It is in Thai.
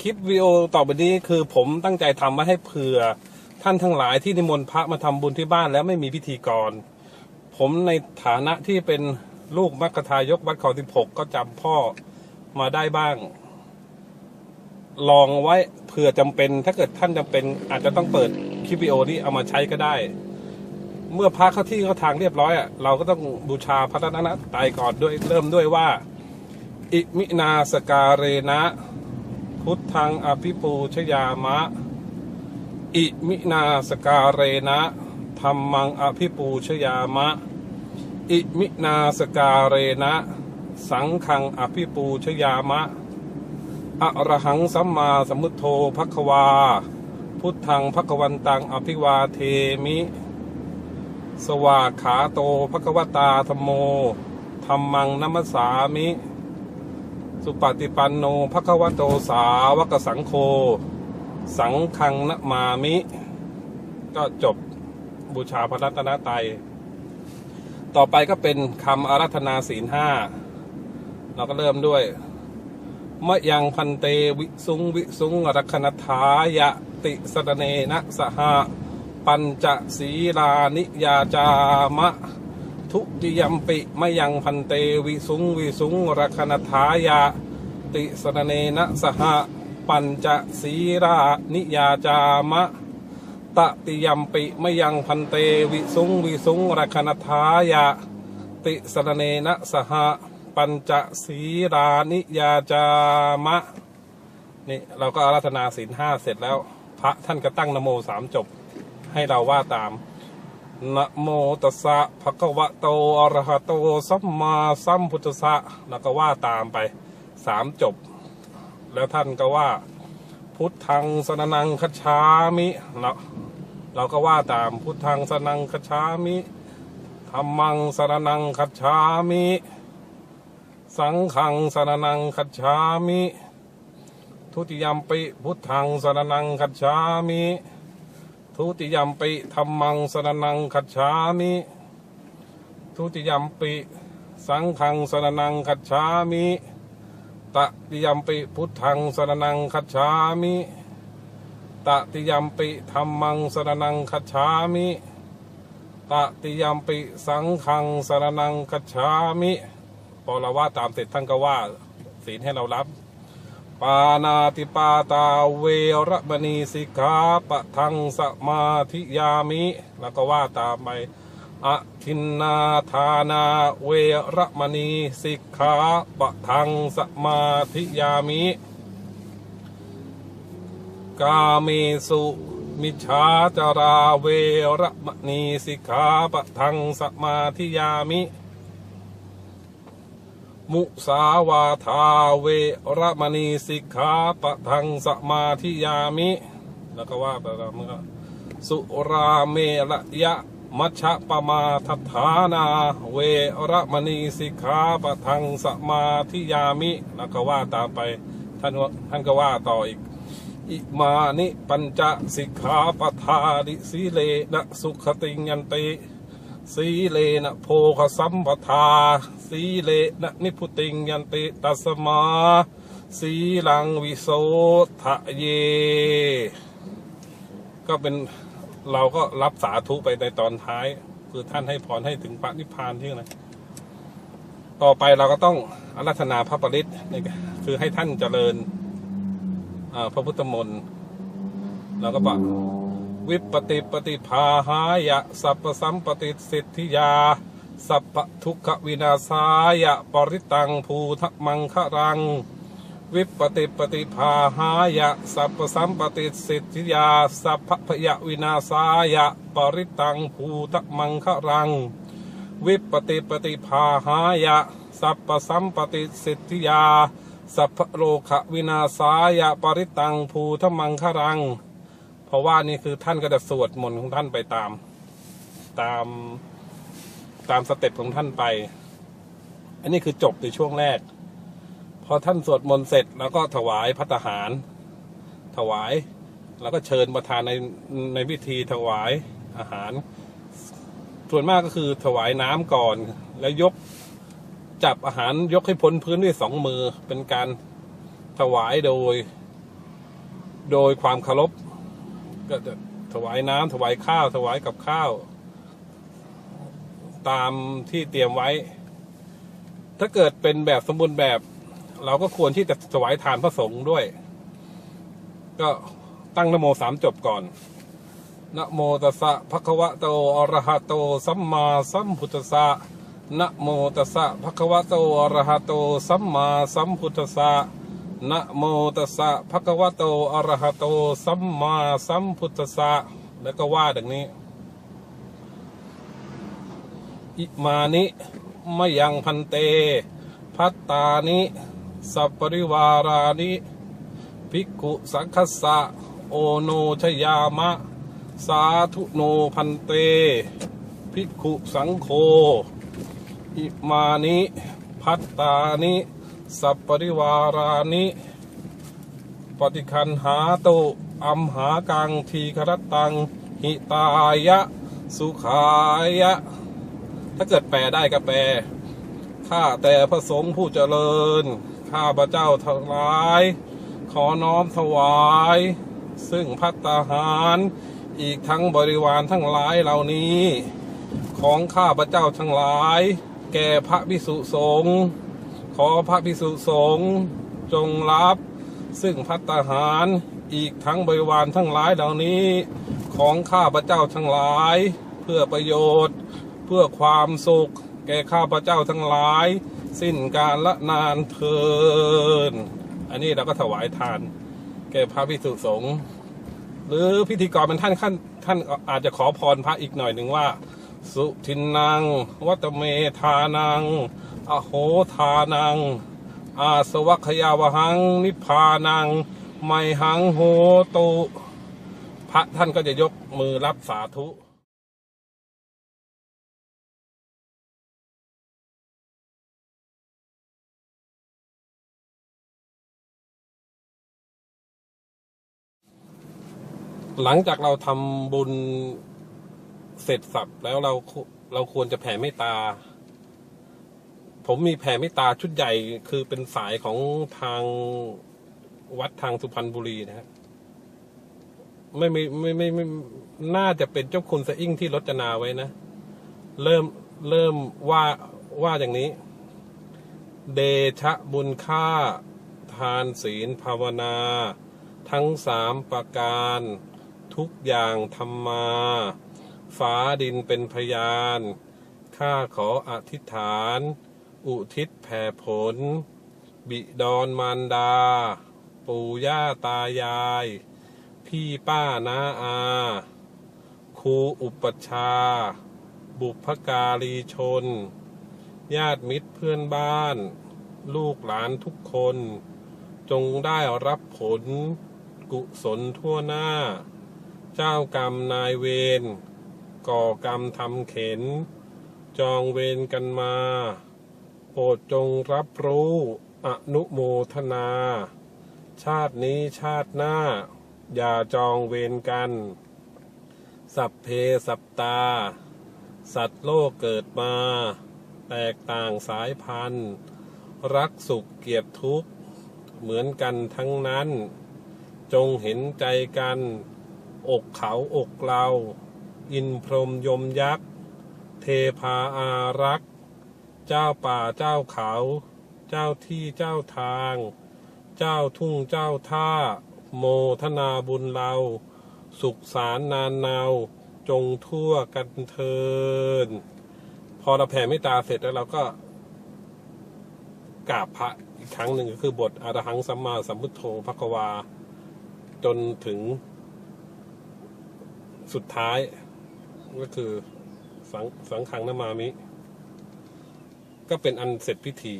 คลิปวิดีโอต่อไปนี้คือผมตั้งใจทำไว้ให้เผื่อท่านทั้งหลายที่นิมนต์พระมาทำบุญที่บ้านแล้วไม่มีพิธีกร ผมในฐานะที่เป็นลูกมัคคทายกวัดเขาสิบหกก็จำพ่อมาได้บ้าง ลองไว้เผื่อจำเป็น ถ้าเกิดท่านจำเป็นอาจจะต้องเปิดคลิปวิดีโอนี้เอามาใช้ก็ได้ เมื่อพระเข้าที่เข้าทางเรียบร้อยอะเราก็ต้องบูชาพระรัตนตรัยก่อนด้วยเริ่มด้วยว่า อิมินาสการเรนะ พุทธังอภิปูชยามะ อิมินาสการเรนะธรรมังอภิปูชยามะ อิมินาสการเรนะ สังฆังอภิปูชยามะอะระหังสัมมาสัมพุทโธภควา พุทธังภควันตังอภิวาเทมิ สวากขาโตภควตาธโมธรรมังนัมสสามิ สุปฏิปันโนภควโตสาวกสังโฆสังฆังนะมามิ ก็จบบูชาพระรัตนตรัย ต่อไปก็เป็นคำอารัธนาศีลห้า เราก็เริ่มด้วยมะยังพันเตวิสุงวิสุงรักขณทายะติสรเนนะสหปัญจศีลานิยาจามะ ทุติยมปิมยังพันเตวิสุงวิสุงรักขณทายะติสรเนนะสหปัญจศีลานิยาจามะตติยมปิมยังพันเตวิสุงวิสุงรักขณทายะติสรเนนะสหปัญจศีรานิยาจามะนี่เราก็อารัธนาศีลห้าเสร็จแล้ว พระท่านก็ตั้งนโมสามจบ ให้เราว่าตาม นะโมตัสสะภะคะวะโตอะระหะโตสัมมาสัมพุทธัสสะแล้วก็ว่าตามไปสามจบ แล้วท่านก็ว่า พุทธังสนนังคัจามิเราเราก็ว่าตามพุทธังสนังคัจามิธรรมังสนนังคัจามิ สังฆังสนนังคัจามิ ทุติยมปิพุทธังสนนังคัจามิ ทุติยมปิธรรมังสนนังคัจฉามิทุติยมปิสังฆังสนนังคัจฉามิตติยมปิพุทธังสนนังคัจฉามิตติยมปิธรรมังสนนังคัจฉามิตติยมปิสังฆังสนนังคัจฉามิพอเรว่าตามเสร็จท่านก็ว่าศีลให้เรารับ ปานาติปาตาเวรมณีสิกขาปะทังสมาธิยามิ แล้วก็ว่าตามไปอะทินนาทานาเวรมณีสิกขาปะทังสมาธิยามิ กาเมสุมิชาจาราเวรมณีสิกขาปะทังสมาธิยามิ มุสาวาทาเวรมณีสิกขาปะทังสมาธิยามิ แล้วก็ว่าไปแล้วมื่อสุราเมระยะมัชฌะปมาทัฏฐานา เวรมณีสิกขาปะทังสมาธิยามิ แล้วก็ว่าตามไปท่านว่าท่านก็ว่าต่ออีก อิมานิปัญจสิกขาปทาดิสีเลนะสุขติงยันติ สีเลนะโพคสัมปทา สีเลนะนิพุติงยันติตัสมา สีลังวิโสทะเย ก็เป็นเราก็รับสาธุไปในตอนท้าย คือท่านให้พรให้ถึงพระนิพพานที่นต่อไปเราก็ต้องอารัธนาพระปริตนี่คือให้ท่านเจริญพระพุทธมนต์แล้วก็บอก วิปติปฏิภาหายะสัพสัมปติสิทธิยา สัพทุกขวินาศายะปริตังภูทะมังครัง วิปติปฏิภาหายะสัพสัมปติสิทธิยา สัพพพยวินาศายะปริตังภูทะมังครัง วิปติปฏิภาหายะสัพสัมปติสิทธิยา สัพโลกวินาศายะปริตังภูทะมังครัง เพราะว่านี่คือท่านก็จะสวดมนต์ของท่านไปตาม ตามตามสเต็ปของท่านไป อันนี้คือจบในช่วงแรก พอท่านสวดมนต์เสร็จแล้วก็ถวายพัตหาร ถวาย แล้วก็เชิญประธานในในพิธีถวายอาหาร ส่วนมากก็คือถวายน้ำก่อน แล้วยกจับอาหารยกให้พ้นพื้นด้วยสองมือเป็นการถวายโดย โดยความเคารพ ก็จะถวายน้ำถวายข้าวถวายกับข้าว ตามที่เตรียมไว้ ถ้าเกิดเป็นแบบสมบูรณ์แบบ เราก็ควรที่จะถวายทานพระสงฆ์ด้วย ก็ตั้งนโมสามจบก่อนนะโมตัสสะภะคะวะโตอะระหะโตสัมมาสัมพุทธัสสะนะโมตัสสะภะคะวะโตอะระหะโตสัมมาสัมพุทธัสสะ นะโมตัสสะภะคะวะโตอะระหะโต สัมมาสัมพุทธัสสะแล้วก็ว่าดังนี้ อิมานิมะยังพันเต พัตตานิ สัปปริวารานิภิกขุสังคัสสะโอโนชยามะ สาธุโนพันเต ภิกขุสังโฆอิมานิ พัตตานิ สัปปริวารานิ ปฏิคันหาตุอัมหากังทีครตัง หิตายะ สุขายะ ถ้าเกิดแปลได้ก็แปล ข้าแต่พระสงฆ์ผู้เจริญ ข้าพระเจ้าทั้งหลาย ขอน้อมถวาย ซึ่งพัตตาหาร อีกทั้งบริวารทั้งหลายเหล่านี้ ของข้าพระเจ้าทั้งหลาย แก่พระภิกษุสงฆ์ ขอพระภิกษุสงฆ์จงรับ ซึ่งพัตตาหารอีกทั้งบริวารทั้งหลายเหล่านี้ ของข้าพระเจ้าทั้งหลาย เพื่อประโยชน์ เพื่อความสุข แก่ข้าพระเจ้าทั้งหลาย สิ้นกาลละนานเทิน อันนี้เราก็ถวายทาน แก่พระภิกษุสงฆ์หรือพิธีกรเป็นท่านท่านท่านอาจจะขอพรพระอีกหน่อยหนึ่งว่า สุทินนัง วัตเมธานัง อโหทานัง อาสวัคยาวหัง นิพานัง ไมหังโหตุ พระท่านก็จะยกมือรับสาธุหลังจากเราทำบุญเสร็จสับแล้วเราเราควรจะแผ่เมตตา ผมมีแผ่เมตตาชุดใหญ่คือเป็นสายของทางวัดทางสุพรรณบุรีนะฮะไม่ไม่ไม่ไม่ไม่น่าจะเป็นเจ้าคุณสะอิ่งที่รจนาไว้นะ เริ่มเริ่มว่าว่าอย่างนี้ เดชะบุญค่า ทานศีลภาวนา ทั้งสามประการ ทุกอย่างทำมา ฟ้าดินเป็นพยาน ข้าขออธิษฐาน อุทิศแผ่ผล บิดอนมารดา ปู่ย่าตายาย พี่ป้าน้าอาครูอุปชา บุพการีชน ญาติมิตรเพื่อนบ้าน ลูกหลานทุกคน จงได้รับผล กุศลทั่วหน้า เจ้ากรรมนายเวรก่อกรรมทำเข็น จองเวรกันมา โปรดจงรับรู้อนุโมทนา ชาตินี้ชาติหน้า อย่าจองเวรกัน สัพเพสัปตา สัตว์โลกเกิดมา แตกต่างสายพันธุ์ รักสุขเกียดทุกข์ เหมือนกันทั้งนั้น จงเห็นใจกัน อกเขาอกเรา อินพรมยมยักษ์ เทพาอารักษ์ เจ้าป่าเจ้าเขา เจ้าที่เจ้าทาง เจ้าทุ่งเจ้าท่า โมทนาบุญเรา สุขสารนานนาวจงทั่วกันเทิน พอเราแผ่เมตตาเสร็จแล้วเราก็กราบพระอีกครั้งหนึ่งก็คือบทอรหังสัมมาสัมพุทโธภควา จนถึงสุดท้ายก็คือสังสังขังนามามิ ก็เป็นอันเสร็จพิธี